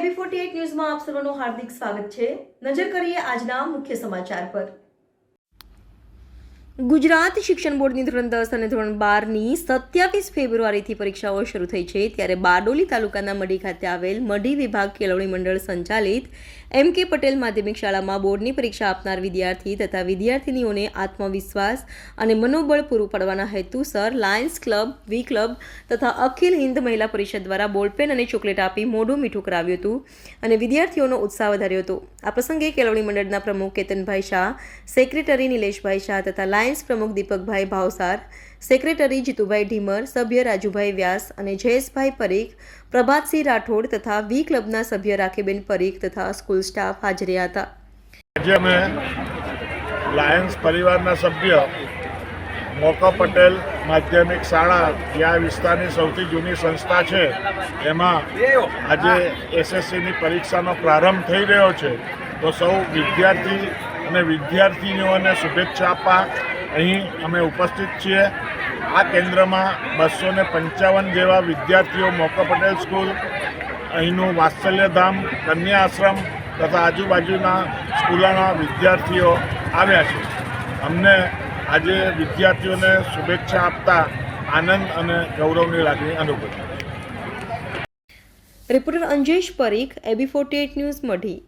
એબી forty ન્યૂઝમાં આપ સર્વનું હાર્દિક સ્વાગત છે. નજર કરીએ આજના મુખ્ય સમાચાર પર. ગુજરાત શિક્ષણ બોર્ડની ધોરણ દસ અને ધોરણ બારની સત્યાવીસ ફેબ્રુઆરીથી પરીક્ષાઓ શરૂ થઈ છે. ત્યારે બારડોલી તાલુકાના મઢી ખાતે આવેલ મઢી વિભાગ કેળવણી મંડળ સંચાલિત એમ કે પટેલ માધ્યમિક શાળામાં બોર્ડની પરીક્ષા આપનાર વિદ્યાર્થી તથા વિદ્યાર્થીનીઓને આત્મવિશ્વાસ અને મનોબળ પૂરું પાડવાના હેતુસર લાયન્સ ક્લબ, વી ક્લબ તથા અખિલ હિન્દ મહિલા પરિષદ દ્વારા બોલપેન અને ચોકલેટ આપી મોઢું મીઠું કરાવ્યું હતું અને વિદ્યાર્થીઓનો ઉત્સાહ વધાર્યો હતો. આ પ્રસંગે કેળવણી મંડળના પ્રમુખ કેતનભાઈ શાહ, સેક્રેટરી નિલેશભાઈ શાહ તથા લાયન્સ પ્રમુખ દીપકભાઈ ભાવસાર, સેક્રેટરી જીતુભાઈ ઢીમર, સભ્ય રાજુભાઈ વ્યાસ અને જયેશભાઈ પરીખ, પ્રભાતસિંહ રાઠોડ તથા વી ક્લબના સભ્ય રાખીબેન પરીખ તથા સ્કૂલ સ્ટાફ હાજર હતા. આજે અમે લાયન્સ પરિવારના સભ્ય મોકા પટેલ માધ્યમિક શાળા જે આ વિસ્તારની સૌથી જૂની સંસ્થા છે, એમાં આજે એસએસસીની પરીક્ષાનો પ્રારંભ થઈ રહ્યો છે. તો સૌ વિદ્યાર્થી અને વિદ્યાર્થીનીઓને શુભેચ્છા આપવા અહીં અમે ઉપસ્થિત છીએ. આ કેન્દ્રમાં બસો ને પંચાવન જેવા વિદ્યાર્થીઓ મોકો પટેલ સ્કૂલ, અહીંનું વાત્સલ્યધામ કન્યા આશ્રમ તથા આજુબાજુના સ્કૂલોના વિદ્યાર્થીઓ આવ્યા છે. અમને આજે વિદ્યાર્થીઓને શુભેચ્છા આપતા આનંદ અને ગૌરવની લાગણી અનુભવી. Reporter Anjesh Parikh A B forty news, Madhi.